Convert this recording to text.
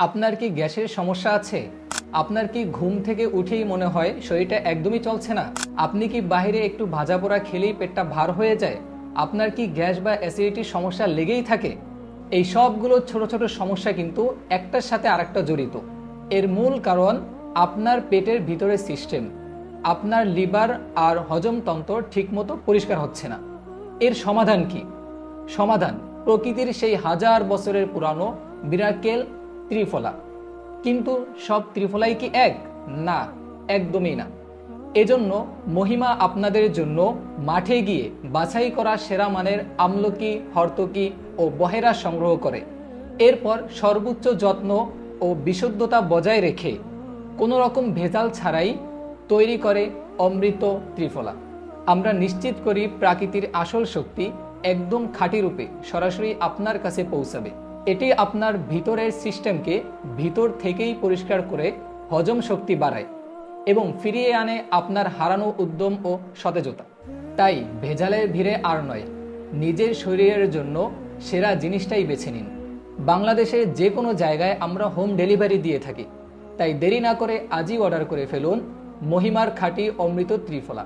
আপনার কি গ্যাসের সমস্যা আছে? আপনার কি ঘুম থেকে উঠেই মনে হয় শরীরটা একদমই চলছে না? আপনি কি বাইরে একটু ভাজা পোড়া খেলেই পেটটা ভার হয়ে যায়? আপনার কি গ্যাস বা অ্যাসিডিটির সমস্যা লেগেই থাকে? এই সবগুলো ছোট ছোট সমস্যা কিন্তু একটার সাথে আরেকটা জড়িত। এর মূল কারণ আপনার পেটের ভিতরে সিস্টেম। আপনার লিভার আর হজমতন্ত্র ঠিকমতো পরিষ্কার হচ্ছে না। এর সমাধান কি? সমাধান, প্রকৃতির সেই হাজার বছরের পুরানো বিরাকেল ত্রিফলা। কিন্তু সব ত্রিফলাই কি এক? না, একদমই না। এজন্য মহিমা আপনাদের জন্য মাঠে গিয়ে বাছাই করা সেরা মানের আমলকি, হর্তকি ও বহেরা সংগ্রহ করে। এরপর সর্বোচ্চ যত্ন ও বিশুদ্ধতা বজায় রেখে কোনো রকম ভেজাল ছাড়াই তৈরি করে অমৃত ত্রিফলা। আমরা নিশ্চিত করি প্রাকৃতির আসল শক্তি একদম খাঁটি রূপে সরাসরি আপনার কাছে পৌঁছাবে। এটি আপনার ভিতরের সিস্টেমকে ভিতর থেকেই পরিষ্কার করে হজম শক্তি বাড়ায় এবং ফিরিয়ে আনে আপনার হারানো উদ্যম ও সতেজতা। তাই ভেজালের ভিড়ে আর নয়, নিজের শরীরের জন্য সেরা জিনিসটাই বেছে নিন। বাংলাদেশের যে কোনো জায়গায় আমরা হোম ডেলিভারি দিয়ে থাকি। তাই দেরি না করে আজই অর্ডার করে ফেলুন মহিমার খাঁটি অমৃত ত্রিফলা।